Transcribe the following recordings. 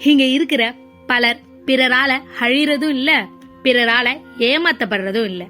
இங்க இருக்கிற பலர் பிறரால அழிறதும் இல்ல பிறரால ஏமாத்தப்படுறதும் இல்ல.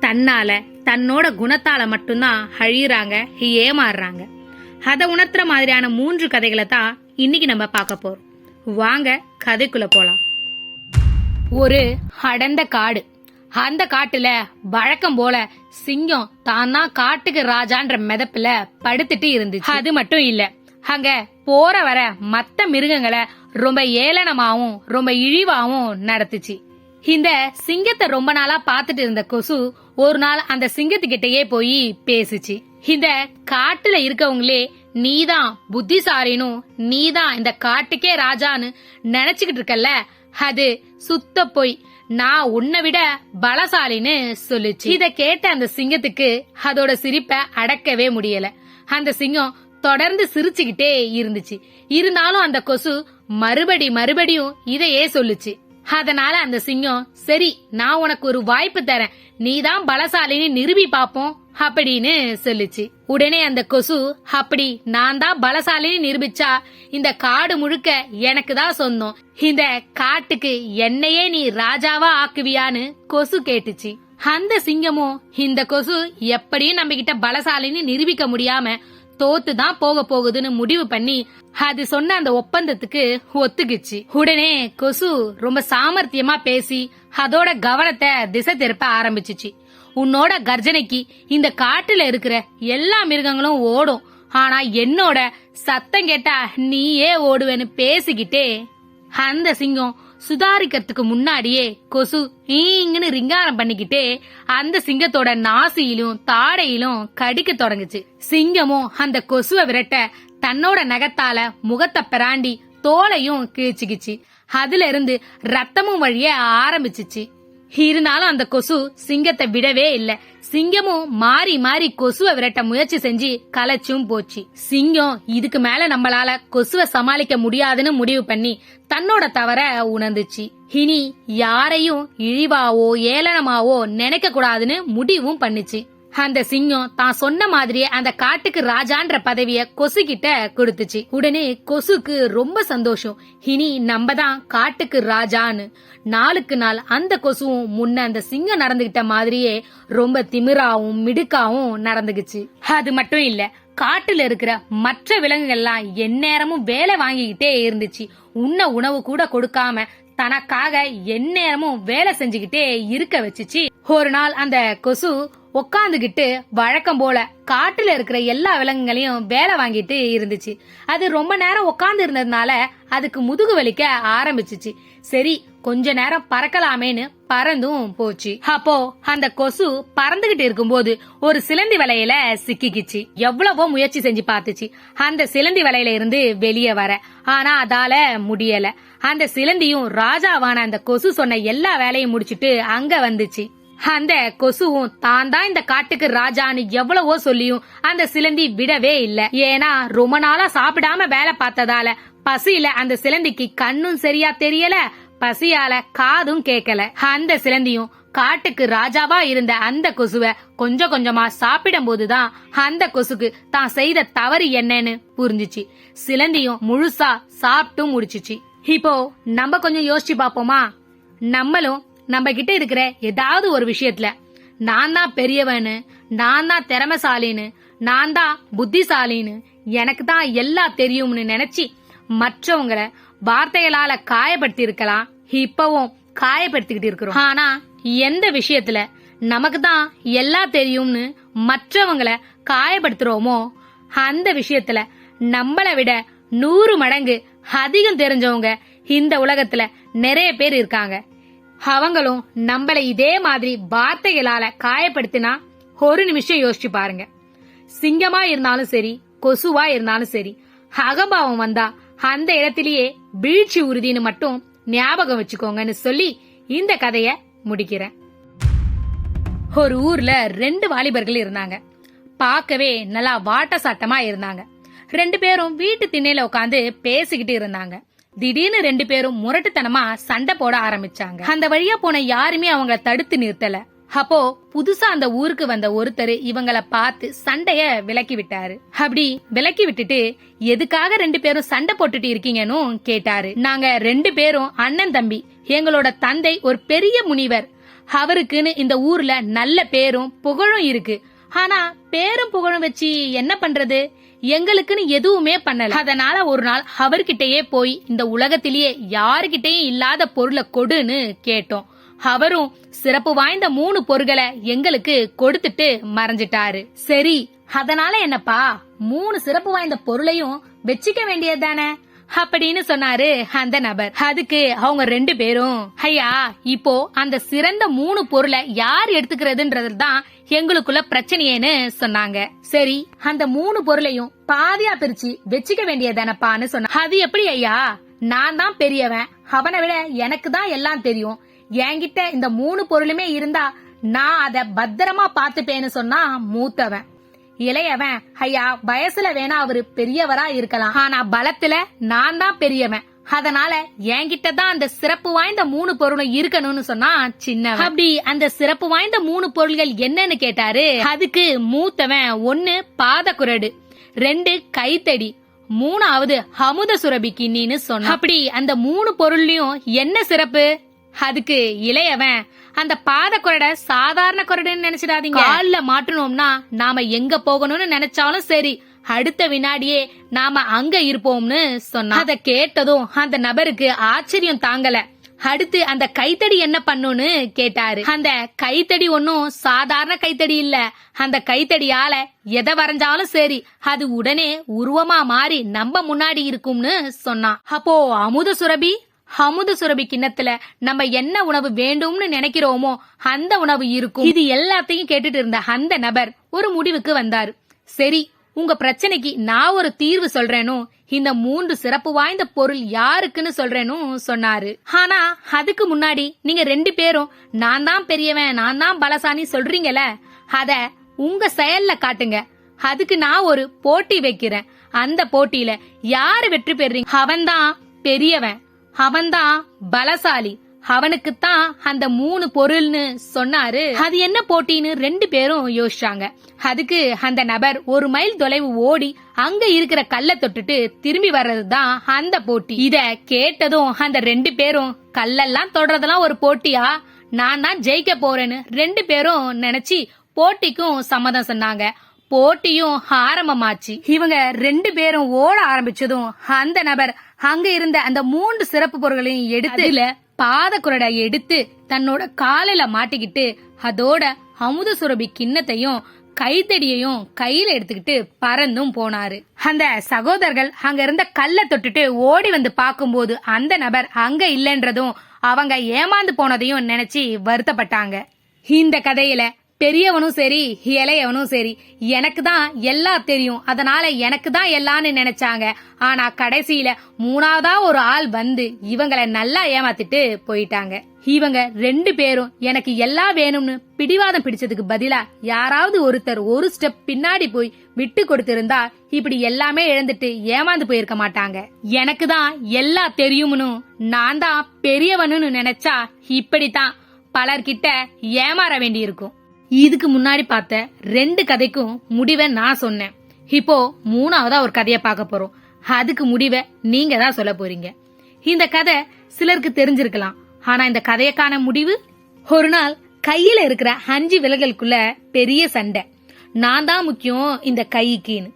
தன்னால தன்னோட குணத்தால மட்டும்தான் அழியறாங்க ஏமாறுறாங்க. அதை உணர்த்துற மாதிரியான மூன்று கதைகளை தான் இன்னைக்கு நம்ம பார்க்க போறோம். வாங்க கதைக்குள்ள போலாம். ஒரு அடர்ந்த காடு. அந்த காட்டுல வழக்கம் போல சிங்கம் தான் தான் காட்டுக்கு ராஜான்ற மிதப்புல படுத்துட்டு இருந்துச்சு. அது மட்டும் இல்ல அங்க போற வர மத்த மிருகங்களை ரொம்ப ஏளனமாவும் ரொம்ப இழிவாவும் நடத்துச்சு. இந்த சிங்கத்தை ரொம்ப நாளா பாத்துட்டு இருந்த கொசு ஒரு நாள் அந்த சிங்கத்துக்கிட்டயே போய் பேசுச்சு. இந்த காட்டுல இருக்கவங்களே நீதான் புத்திசாலினும் நீதான் இந்த காட்டுக்கே ராஜான்னு நினைச்சுக்கிட்டு இருக்கல்ல? அது சுத்த போய். நான் உன்னை விட பலசாலின்னு சொல்லுச்சு. இத கேட்ட அந்த சிங்கத்துக்கு அதோட சிரிப்பை அடக்கவே முடியல. அந்த சிங்கம் தொடர்ந்து சிரிச்சுக்கிட்டே இருந்துச்சு. இருந்தாலும் அந்த கொசு மறுபடி மறுபடியும் இதையே சொல்லுச்சு. அதனால அந்த சிங்கம் சரி நான் உனக்கு ஒரு வாய்ப்பு தரேன். நீதான் பலசாலின்னு நிரூபி பாப்போம் அப்படின்னு சொல்லுச்சு. உடனே அந்த கொசு அப்படி நான் தான் பலசாலின்னு நிரூபிச்சா இந்த காடு முழுக்க எனக்கு தான் சொந்தம். இந்த காட்டுக்கு என்னையே நீ ராஜாவா ஆக்குவியான்னு கொசு கேட்டுச்சு. அந்த சிங்கமும் இந்த கொசு எப்படியும் நம்ம கிட்ட பலசாலின்னு நிரூபிக்க முடியாம தோத்து தான் போக போகுதுன்னு முடிவு பண்ணி அது சொன்ன அந்த ஒப்பந்தத்துக்கு ஒத்துக்குச்சு. உடனே கொசு ரொம்ப சாமர்த்தியமா பேசி அதோட கவனத்தை திசை திருப்ப ஆரம்பிச்சுச்சு. உன்னோட கர்ஜனைக்கு இந்த காட்டுல இருக்கிற எல்லா மிருகங்களும் ஓடும். ஆனா என்னோட சத்தம் கேட்டா நீயே ஓடுவேன்னு பேசிக்கிட்டே அந்த சிங்கம் சுதாரிக்கிறதுக்கு முன்னாடியே கொசு ஈங்கன்னு ரிங்காரம் பண்ணிக்கிட்டே அந்த சிங்கத்தோட நாசியிலும் தாடையிலும் கடிக்க தொடங்குச்சு. சிங்கமும் அந்த கொசுவை விரட்ட தன்னோட நகத்தால முகத்தை பிராண்டி தோலையும் கிழிச்சுக்கிச்சு. அதுல இருந்து ரத்தமும் வழிய ஆரம்பிச்சிச்சு. இருந்தாலும் அந்த கொசு சிங்கத்தை விடவே இல்ல. சிங்கமும் மாறி மாறி கொசுவை விரட்ட முயற்சி செஞ்சு களைச்சும் போச்சு. சிங்கம் இதுக்கு மேல நம்மளால கொசுவை சமாளிக்க முடியாதுன்னு முடிவு பண்ணி தன்னோட தவற உணர்ந்துச்சு. இனி யாரையும் இழிவாவோ ஏளனமாவோ நினைக்க கூடாதுன்னு முடிவும் பண்ணுச்சு. அந்த சிங்கம் தான் சொன்ன மாதிரியே அந்த காட்டுக்கு ராஜான்ற பதவிய கொசு கிட்ட கொடுத்துச்சு. உடனே கொசுக்கு ரொம்ப சந்தோஷம். இனி நம்ம தான் காட்டுக்கு ராஜான்னு. நாளுக்கு நாள் அந்த கொசுவும் முன்ன அந்த சிங்கம் நடந்துகிட்ட மாதிரியே ரொம்ப திமிராவும் மிடுக்காவும் நடந்துக்குச்சு அது மட்டும் இல்ல காட்டுல இருக்கிற மற்ற விலங்குகள்லாம் எந்நேரமும் வேலை வாங்கிக்கிட்டே இருந்துச்சு. உண்ண உணவு கூட கொடுக்காம தனக்காக எந்நேரமும் வேலை செஞ்சுக்கிட்டே இருக்க வச்சுச்சு. ஒரு நாள் அந்த கொசு உக்காந்துகிட்டு வழக்கம் போல காட்டுல இருக்கிற எல்லா விலங்குகளையும் வேலை வாங்கிட்டு இருந்துச்சு. அது ரொம்ப நேரம் உட்காந்து இருந்ததுனால அதுக்கு முதுகு வலிக்க ஆரம்பிச்சுச்சு. சரி கொஞ்ச நேரம் பறக்கலாமேன்னு பறந்தும் போச்சு. அப்போ அந்த கொசு பறந்துகிட்டு இருக்கும்போது ஒரு சிலந்தி வலையில சிக்கிக்கிச்சு. எவ்வளவோ முயற்சி செஞ்சு பார்த்துச்சு. அந்த சிலந்தி வலையில இருந்து வெளியே வர. ஆனா அதால முடியல. அந்த சிலந்தியும் ராஜாவான அந்த கொசு சொன்ன எல்லா வேலையும் முடிச்சிட்டு அங்க வந்துச்சு. அந்த கொசுவும் தான் தான் இந்த காட்டுக்கு ராஜான்னு எவ்வளவோ சொல்லியும் அந்த சிலந்தி விடவே இல்ல. ஏன்னா ரொம்ப நாளா சாப்பிடாம வேலை பார்த்ததால பசியில அந்த சிலந்திக்கு கண்ணும் சரியா தெரியல. பசியால காதும் கேட்கல அந்த சிலந்தியும் காட்டுக்கு ராஜாவா இருந்த அந்த கொசுவ கொஞ்சம் கொஞ்சமா சாப்பிடும் போதுதான் அந்த கொசுக்கு தான் செய்த தவறு என்னன்னு புரிஞ்சுச்சு. சிலந்தியும் முழுசா சாப்பிட்டும் முடிச்சுச்சு. இப்போ நம்ம கொஞ்சம் யோசிச்சு பாப்போமா நம்மளும் நம்ம கிட்ட இருக்கிற ஏதாவது ஒரு விஷயத்துல நான் தான் பெரியவனு நான் தான் திறமைசாலின்னு நான் தான் புத்திசாலின்னு எனக்கு தான் எல்லாம் தெரியும்னு நினைச்சு மற்றவங்களை வார்த்தைகளால காயப்படுத்தி இருக்கலாம் இப்பவும் காயப்படுத்திக்கிட்டு இருக்கிறோம். ஆனா எந்த விஷயத்துல நமக்கு தான் எல்லாம் தெரியும்னு மற்றவங்களை காயப்படுத்துறோமோ அந்த விஷயத்துல நம்மளை விட நூறு மடங்கு அதிகம் தெரிஞ்சவங்க இந்த உலகத்துல நிறைய பேர் இருக்காங்க. அவங்களும் நம்மள இதே மாதிரி வார்த்தைகளால காயப்படுத்தினா ஒரு நிமிஷம் யோசிச்சு பாருங்க. சிங்கமா இருந்தாலும் சரி கொசுவா இருந்தாலும் சரி அகம்பாவம் வந்தா அந்த இடத்திலேயே வீழ்ச்சி உறுதின்னு மட்டும் ஞாபகம் வச்சுக்கோங்கன்னு சொல்லி இந்த கதைய முடிக்கிறேன். ஒரு ஊர்ல ரெண்டு வாலிபர்கள் இருந்தாங்க. பார்க்கவே நல்லா வாட்ட சாட்டமா இருந்தாங்க. ரெண்டு பேரும் வீட்டு திண்ணையில உட்காந்து பேசிக்கிட்டு இருந்தாங்க. திடீர்னு ரெண்டு பேரும் முரட்டுத்தனமா சண்டை போட ஆரம்பிச்சாங்க. அந்த வழியா போன யாருமே அவங்கள தடுத்து நிறுத்தல. அப்போ புதுசா அந்த ஊருக்கு வந்த ஒருத்தர் இவங்கள பார்த்து சண்டைய விலக்கி விட்டாரு. அப்படி விலக்கி விட்டுட்டு எதுக்காக ரெண்டு பேரும் சண்டை போட்டுட்டு இருக்கீங்கன்னு கேட்டாரு. நாங்க ரெண்டு பேரும் அண்ணன் தம்பி எங்களோட தந்தை ஒரு பெரிய முனிவர். அவருக்குன்னு இந்த ஊர்ல நல்ல பேரும் புகழும் இருக்கு. ஆனா பேரும் புகழும் வச்சு என்ன பண்றது? எங்களுக்குன்னு எதுவுமே பண்ணல. அதனால ஒரு நாள் அவர்கிட்டயே போய் இந்த உலகத்திலேயே யாருகிட்டயும் இல்லாத பொருளை கொடுன்னு கேட்டோம். அவரும் சிறப்பு வாய்ந்த மூணு பொருட்களை எங்களுக்கு கொடுத்துட்டு மறைஞ்சிட்டாரு. சரி அதனால என்னப்பா மூணு சிறப்பு வாய்ந்த பொருளையும் வச்சுக்க வேண்டியதுதானே அப்படின்னு சொன்னாரு அந்த நபர். அதுக்கு அவங்க ரெண்டு பேரும் ஐயா இப்போ அந்த சிறந்த மூணு பொருளை யார் எடுத்துக்கிறதுன்றது தான் எங்களுக்குள்ள பிரச்சனையேன்னு சொன்னாங்க. சரி அந்த மூணு பொருளையும் பாதியா பிரிச்சு வச்சுக்க வேண்டியதானப்பான்னு சொன்ன அது எப்படி ஐயா? நான் தான் பெரியவன். அவனை விட எனக்கு தான் எல்லாம் தெரியும். என்கிட்ட இந்த மூணு பொருளுமே இருந்தா நான் அத பத்திரமா பாத்துப்பேன்னு சொன்னா மூத்தவன். இளையவன் ஐயா வயசுல வேணா அவரு பெரியவரா இருக்கலாம். ஆனா பலத்துல நான் தான் பெரியவன். அதனால என்கிட்ட தான் அந்த சிறப்பு வாய்ந்த மூணு பொருளும் இருக்கணும்னு சொன்னா சின்னவன். அப்படி அந்த சிறப்பு வாய்ந்த மூணு பொருள்கள் என்னன்னு கேட்டாரு. அதுக்கு மூத்தவன் ஒன்னு பாதக்குரடு ரெண்டு கைத்தடி மூணாவது அமுத சுரபி கிண்ணின்னு சொன்ன அப்படி அந்த மூணு பொருள்லயும் என்ன சிறப்பு? அதுக்கு இளையவன் அந்த பாத குரட சாதாரண குரடுன்னு நினைச்சிடாதீங்க. கால்ல மாட்டணும்னா நாம எங்க போகணும்னு நினைச்சாலும் சரி அடுத்த வினாடியே நாம அங்க இருப்போம்னு சொன்னா அத கேட்டதும் அந்த நபருக்கு ஆச்சரியம் தாங்கல. அடுத்து அந்த கைத்தடி என்ன பண்ணுன்னு கேட்டாரு. அந்த கைத்தடி ஒன்னும் சாதாரண கைத்தடி இல்ல. அந்த கைத்தடியால எதை வரைஞ்சாலும் சரி அது உடனே உருவமா மாறி நம்ம முன்னாடி இருக்கும்னு சொன்னான். அப்போ அமுத சுரபி அமுத சுரபி கிண்ணத்துல நம்ம என்ன உணவு வேண்டும்னு நினைக்கிறோமோ அந்த உணவு இருக்கும். இது எல்லாத்தையும் கேட்டுட்டு இருந்த அந்த நபர் ஒரு முடிவுக்கு வந்தாரு. சரி உங்க பிரச்சனைக்கு நான் ஒரு தீர்வு சொல்றேனோ? இந்த மூன்று சிறப்பு வாய்ந்த பொருள் யாருக்குன்னு சொல்றேனும் சொன்னாரு. ஆனா அதுக்கு முன்னாடி நீங்க ரெண்டு பேரும் நான் தான் பெரியவன் நான் தான் பலசானி சொல்றீங்கல அத உங்க செயல்ல காட்டுங்க. அதுக்கு நான் ஒரு போட்டி வைக்கிறேன். அந்த போட்டியில யாரு வெற்றி பெறீங்க அவன்தான் பெரியவன். அவன்தான் பலசாலி. அவனுக்குத்தான் அந்த மூணு பொருள்னு சொன்னாரு. அது என்ன போட்டின்னு ரெண்டு பேரும் யோசிச்சாங்க. அதுக்கு அந்த நபர் ஒரு மைல் தொலைவு ஓடி அங்க இருக்கிற கல்ல தொட்டுட்டு திரும்பி வர்றதுதான் அந்த போட்டி. இத கேட்டதும் அந்த ரெண்டு பேரும் கல்லெல்லாம் தொடறதெல்லாம் ஒரு போட்டியா? நான் தான் ஜெயிக்க போறேன்னு ரெண்டு பேரும் நினைச்சு போட்டிக்கும் சம்மதம் சொன்னாங்க. போட்டியும் ஆரம்பமாச்சு. இவங்க ரெண்டு பேரும் ஓட ஆரம்பிச்சதும் அந்த நபர் அங்க இருந்த அந்த மூன்று சிறப்பு பொருட்களையும் எடுத்து பாத குரடை எடுத்து தன்னோட காலில மாட்டிக்கிட்டு அதோட அமுத சுரபி கிண்ணத்தையும் கைத்தடியையும் கையில எடுத்துக்கிட்டு பறந்தும் போனாரு. அந்த சகோதரர்கள் அங்க இருந்த கல்ல தொட்டுட்டு ஓடி வந்து பார்க்கும்போது அந்த நபர் அங்க இல்லைன்றதும் அவங்க ஏமாந்து போனதையும் நினைச்சு வருத்தப்பட்டாங்க. இந்த கதையில பெரியவனும் சரி இளையவனும் சரி எனக்கு தான் எல்லாம் தெரியும். அதனால எனக்கு தான் எல்லாம்னு நினைச்சாங்க. ஆனா கடைசியில மூணாவதா ஒரு ஆள் வந்து இவங்களை நல்லா ஏமாத்திட்டு போயிட்டாங்க. இவங்க ரெண்டு பேரும் எனக்கு எல்லாம் வேணும்னு பிடிவாதம் பிடிச்சதுக்கு பதிலா யாராவது ஒருத்தர் ஒரு ஸ்டெப் பின்னாடி போய் விட்டு கொடுத்திருந்தா இப்படி எல்லாமே இழந்துட்டு ஏமாந்து போயிருக்க மாட்டாங்க. எனக்கு தான் எல்லாம் தெரியும்னு நான் தான் பெரியவனுன்னு நினைச்சா இப்படித்தான் பலர்கிட்ட ஏமாற வேண்டியிருக்கும். இதுக்கு முன்னாடி பார்த்த ரெண்டு கதைக்கும் முடிவை நான் சொன்னேன். இப்போ மூணாவதா ஒரு கதையை பார்க்க போறோம். அதுக்கு முடிவை நீங்க தான் சொல்ல போறீங்க. இந்த கதை சிலருக்கு தெரிஞ்சிருக்கலாம். ஆனா இந்த கதையக்கான முடிவு? ஒரு நாள் கையில இருக்கிற அஞ்சு விலகலுக்குள்ள பெரிய சண்டை. நான் தான் முக்கியம் இந்த கைக்குன்னு.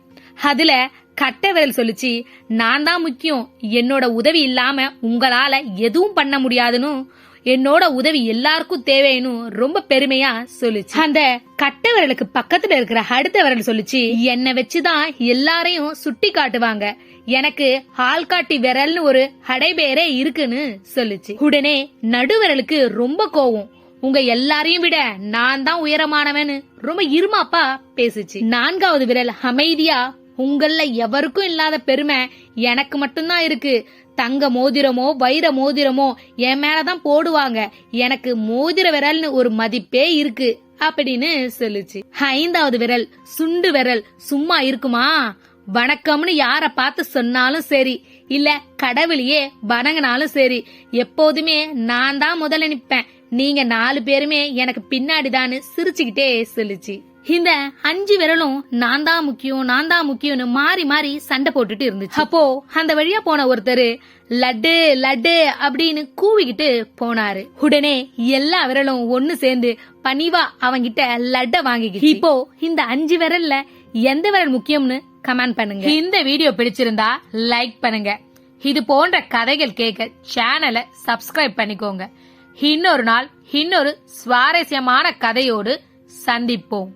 அதுல கட்டை விரல் சொல்லிச்சு நான் தான் முக்கியம் என்னோட உதவி இல்லாம உங்களால எதுவும் பண்ண முடியாதுன்னு என்னோட உதவி எல்லாருக்கும் தேவைன்னு ரொம்ப பெருமையா சொல்லுச்சு. அந்த கட்டை விரலுக்கு பக்கத்துல இருக்கிற அடுத்த விரல் சொல்லுச்சு என்னை வச்சுதான் எல்லாரையும் சுட்டி காட்டுவாங்க. எனக்கு ஆள்காட்டி விரல்னு ஒரு ஹடைபேரே இருக்குன்னு சொல்லுச்சு. உடனே நடுவிரலுக்கு ரொம்ப கோவம். உங்க எல்லாரையும் விட நான் தான் உயரமானவன்னு. ரொம்ப இருமாப்பா பேசுச்சு. நான்காவது விரல் அமைதியா உங்கள எவருக்கும் இல்லாத பெருமை எனக்கு மட்டும்தான் இருக்கு. தங்க மோதிரமோ வைர மோதிரமோ என் மேலதான் போடுவாங்க. எனக்கு மோதிர விரல்னு ஒரு மதிப்பே இருக்கு. அப்படின்னு சொல்லுச்சு. ஐந்தாவது விரல் சுண்டு விரல் சும்மா இருக்குமா? வணக்கம்னு யார பார்த்து சொன்னாலும் சரி இல்ல கடவுளையே வணங்கினாலும் சரி எப்போதுமே நான் தான் முதல்ல நிப்பேன். நீங்க நாலு பேருமே எனக்கு பின்னாடிதான்னு சிரிச்சுக்கிட்டே சொல்லுச்சு. இந்த அஞ்சு விரலும் நான் தான் முக்கியம் நான் தான் முக்கியம்னு மாறி மாறி சண்டை போட்டுட்டு இருந்துச்சு. அப்போ அந்த வழியா போன ஒருத்தர் லட்டு லட்டு அப்படின்னு கூவிக்கிட்டு போனாரு. உடனே எல்லா விரலும் ஒன்னு சேர்ந்து பணிவா அவங்கிட்ட லட்ட வாங்கிக்கிச்சு. இப்போ இந்த அஞ்சு விரல்ல எந்த விரல் முக்கியம்னு கமெண்ட் பண்ணுங்க. இந்த வீடியோ பிடிச்சிருந்தா லைக் பண்ணுங்க. இது போன்ற கதைகள் கேட்க சேனலை சப்ஸ்கிரைப் பண்ணிக்கோங்க. இன்னொரு நாள் இன்னொரு சுவாரஸ்யமான கதையோடு சந்திப்போம்.